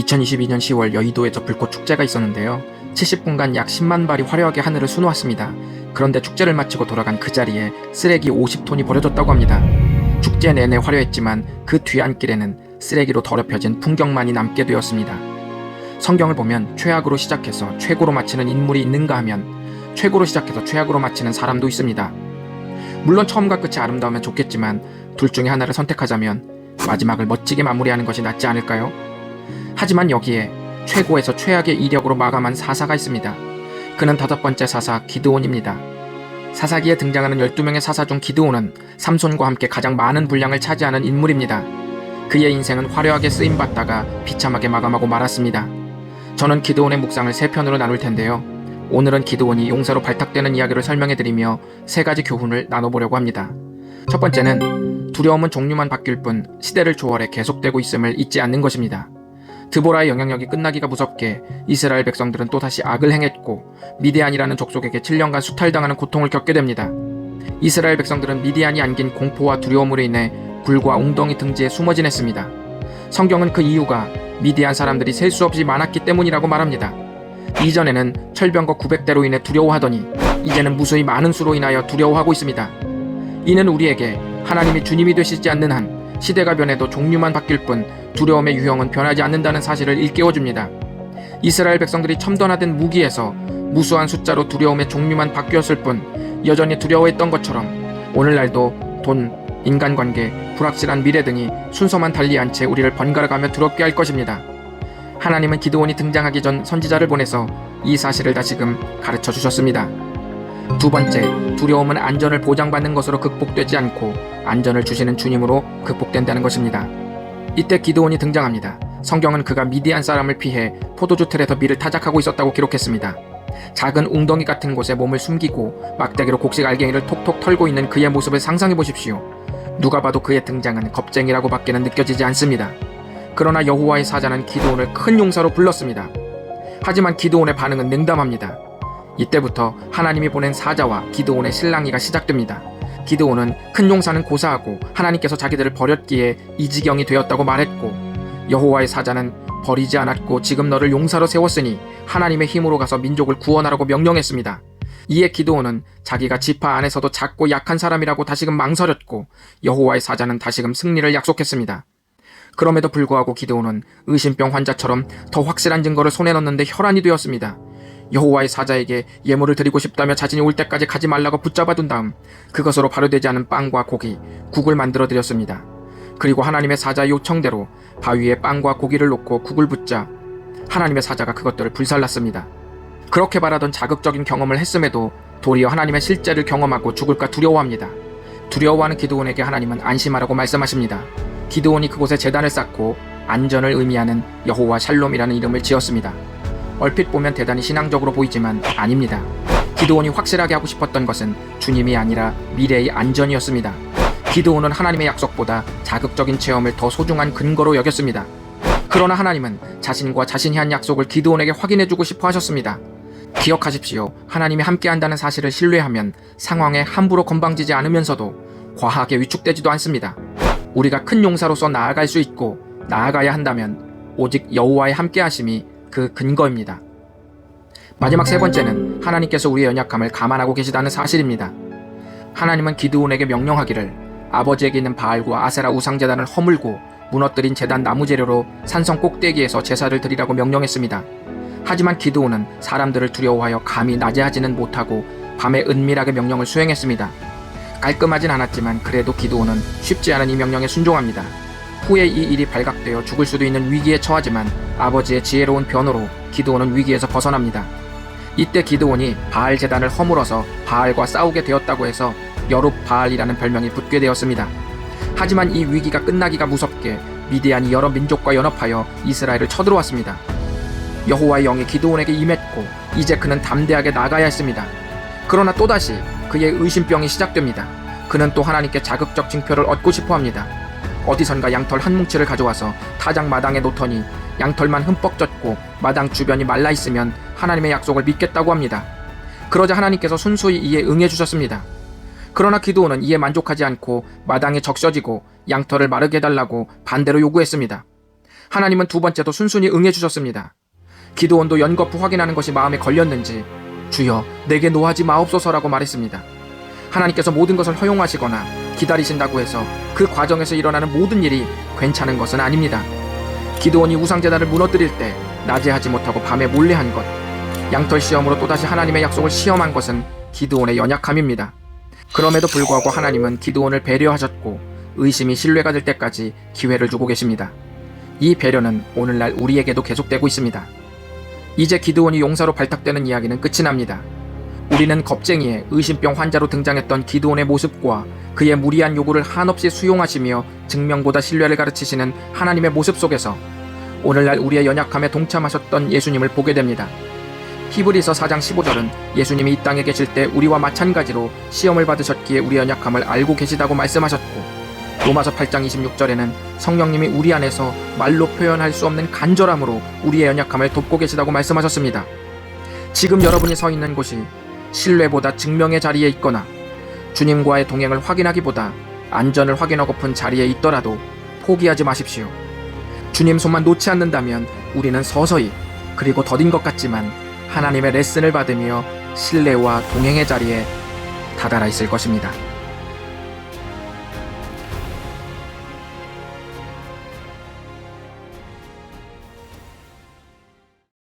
2022년 10월 여의도에서 불꽃 축제가 있었는데요. 70분간 약 10만 발이 화려하게 하늘을 수놓았습니다. 그런데 축제를 마치고 돌아간 그 자리에 쓰레기 50톤이 버려졌다고 합니다. 축제 내내 화려했지만 그 뒤안길에는 쓰레기로 더럽혀진 풍경만이 남게 되었습니다. 성경을 보면 최악으로 시작해서 최고로 마치는 인물이 있는가 하면 최고로 시작해서 최악으로 마치는 사람도 있습니다. 물론 처음과 끝이 아름다우면 좋겠지만 둘 중에 하나를 선택하자면 마지막을 멋지게 마무리하는 것이 낫지 않을까요? 하지만 여기에 최고에서 최악의 이력으로 마감한 사사가 있습니다. 그는 다섯 번째 사사 기드온입니다. 사사기에 등장하는 12명의 사사 중 기드온은 삼손과 함께 가장 많은 분량을 차지하는 인물입니다. 그의 인생은 화려하게 쓰임받다가 비참하게 마감하고 말았습니다. 저는 기드온의 묵상을 세 편으로 나눌 텐데요. 오늘은 기드온이 용사로 발탁되는 이야기를 설명해드리며 세 가지 교훈을 나눠보려고 합니다. 첫 번째는 두려움은 종류만 바뀔 뿐 시대를 초월해 계속되고 있음을 잊지 않는 것입니다. 드보라의 영향력이 끝나기가 무섭게 이스라엘 백성들은 또다시 악을 행했고 미디안이라는 족속에게 7년간 수탈당하는 고통을 겪게 됩니다. 이스라엘 백성들은 미디안이 안긴 공포와 두려움으로 인해 굴과 웅덩이 등지에 숨어 지냈습니다. 성경은 그 이유가 미디안 사람들이 셀 수 없이 많았기 때문이라고 말합니다. 이전에는 철병거 900대로 인해 두려워하더니 이제는 무수히 많은 수로 인하여 두려워하고 있습니다. 이는 우리에게 하나님이 주님이 되시지 않는 한 시대가 변해도 종류만 바뀔 뿐 두려움의 유형은 변하지 않는다는 사실을 일깨워줍니다. 이스라엘 백성들이 첨단화된 무기에서 무수한 숫자로 두려움의 종류만 바뀌었을 뿐 여전히 두려워했던 것처럼 오늘날도 돈, 인간관계, 불확실한 미래 등이 순서만 달리한 채 우리를 번갈아가며 두렵게 할 것입니다. 하나님은 기드온이 등장하기 전 선지자를 보내서 이 사실을 다시금 가르쳐 주셨습니다. 두 번째, 두려움은 안전을 보장받는 것으로 극복되지 않고 안전을 주시는 주님으로 극복된다는 것입니다. 이때 기드온이 등장합니다. 성경은 그가 미디안 사람을 피해 포도주 틀에서 밀을 타작하고 있었다고 기록했습니다. 작은 웅덩이 같은 곳에 몸을 숨기고 막대기로 곡식 알갱이를 톡톡 털고 있는 그의 모습을 상상해 보십시오. 누가 봐도 그의 등장은 겁쟁이라고 밖에는 느껴지지 않습니다. 그러나 여호와의 사자는 기드온을 큰 용사로 불렀습니다. 하지만 기드온의 반응은 냉담합니다. 이때부터 하나님이 보낸 사자와 기드온의 실랑이가 시작됩니다. 기드온은 큰 용사는 고사하고 하나님께서 자기들을 버렸기에 이 지경이 되었다고 말했고 여호와의 사자는 버리지 않았고 지금 너를 용사로 세웠으니 하나님의 힘으로 가서 민족을 구원하라고 명령했습니다. 이에 기드온은 자기가 지파 안에서도 작고 약한 사람이라고 다시금 망설였고 여호와의 사자는 다시금 승리를 약속했습니다. 그럼에도 불구하고 기드온은 의심병 환자처럼 더 확실한 증거를 손에 넣는데 혈안이 되었습니다. 여호와의 사자에게 예물을 드리고 싶다며 자신이 올 때까지 가지 말라고 붙잡아둔 다음 그것으로 발효되지 않은 빵과 고기, 국을 만들어 드렸습니다. 그리고 하나님의 사자의 요청대로 바위에 빵과 고기를 놓고 국을 붓자 하나님의 사자가 그것들을 불살랐습니다. 그렇게 바라던 자극적인 경험을 했음에도 도리어 하나님의 실제를 경험하고 죽을까 두려워합니다. 두려워하는 기드온에게 하나님은 안심하라고 말씀하십니다. 기드온이 그곳에 재단을 쌓고 안전을 의미하는 여호와 샬롬이라는 이름을 지었습니다. 얼핏 보면 대단히 신앙적으로 보이지만 아닙니다. 기드온이 확실하게 하고 싶었던 것은 주님이 아니라 미래의 안전이었습니다. 기드온은 하나님의 약속보다 자극적인 체험을 더 소중한 근거로 여겼습니다. 그러나 하나님은 자신과 자신이 한 약속을 기드온에게 확인해주고 싶어 하셨습니다. 기억하십시오. 하나님이 함께한다는 사실을 신뢰하면 상황에 함부로 건방지지 않으면서도 과하게 위축되지도 않습니다. 우리가 큰 용사로서 나아갈 수 있고 나아가야 한다면 오직 여호와의 함께하심이 그 근거입니다. 마지막 세 번째는 하나님께서 우리의 연약함을 감안하고 계시다는 사실입니다. 하나님은 기드온에게 명령하기를 아버지에게 있는 바알과 아세라 우상재단을 허물고 무너뜨린 재단 나무 재료로 산성 꼭대기에서 제사를 드리라고 명령했습니다. 하지만 기드온은 사람들을 두려워하여 감히 낮에 하지는 못하고 밤에 은밀하게 명령을 수행했습니다. 깔끔하진 않았지만 그래도 기드온은 쉽지 않은 이 명령에 순종합니다. 후에 이 일이 발각되어 죽을 수도 있는 위기에 처하지만 아버지의 지혜로운 변호로 기드온은 위기에서 벗어납니다. 이때 기드온이 바알 재단을 허물어서 바알과 싸우게 되었다고 해서 여룹 바알이라는 별명이 붙게 되었습니다. 하지만 이 위기가 끝나기가 무섭게 미디안이 여러 민족과 연합하여 이스라엘을 쳐들어왔습니다. 여호와의 영이 기드온에게 임했고 이제 그는 담대하게 나가야 했습니다. 그러나 또다시 그의 의심병이 시작됩니다. 그는 또 하나님께 자극적 징표를 얻고 싶어 합니다. 어디선가 양털 한 뭉치를 가져와서 타작 마당에 놓더니 양털만 흠뻑 젖고 마당 주변이 말라 있으면 하나님의 약속을 믿겠다고 합니다. 그러자 하나님께서 순수히 이에 응해 주셨습니다. 그러나 기도원은 이에 만족하지 않고 마당에 적셔지고 양털을 마르게 해달라고 반대로 요구했습니다. 하나님은 두 번째도 순순히 응해 주셨습니다. 기도원도 연거푸 확인하는 것이 마음에 걸렸는지 주여 내게 노하지 마옵소서라고 말했습니다. 하나님께서 모든 것을 허용하시거나 기다리신다고 해서 그 과정에서 일어나는 모든 일이 괜찮은 것은 아닙니다. 기도원이 우상제단을 무너뜨릴 때 낮에 하지 못하고 밤에 몰래 한 것, 양털 시험으로 또다시 하나님의 약속을 시험한 것은 기도원의 연약함입니다. 그럼에도 불구하고 하나님은 기도원을 배려하셨고 의심이 신뢰가 될 때까지 기회를 주고 계십니다. 이 배려는 오늘날 우리에게도 계속되고 있습니다. 이제 기드온이 용사로 발탁되는 이야기는 끝이 납니다. 우리는 겁쟁이의 의심병 환자로 등장했던 기드온의 모습과 그의 무리한 요구를 한없이 수용하시며 증명보다 신뢰를 가르치시는 하나님의 모습 속에서 오늘날 우리의 연약함에 동참하셨던 예수님을 보게 됩니다. 히브리서 4장 15절은 예수님이 이 땅에 계실 때 우리와 마찬가지로 시험을 받으셨기에 우리의 연약함을 알고 계시다고 말씀하셨고 로마서 8장 26절에는 성령님이 우리 안에서 말로 표현할 수 없는 간절함으로 우리의 연약함을 돕고 계시다고 말씀하셨습니다. 지금 여러분이 서 있는 곳이 신뢰보다 증명의 자리에 있거나 주님과의 동행을 확인하기보다 안전을 확인하고픈 자리에 있더라도 포기하지 마십시오. 주님 손만 놓지 않는다면 우리는 서서히 그리고 더딘 것 같지만 하나님의 레슨을 받으며 신뢰와 동행의 자리에 다다라 있을 것입니다.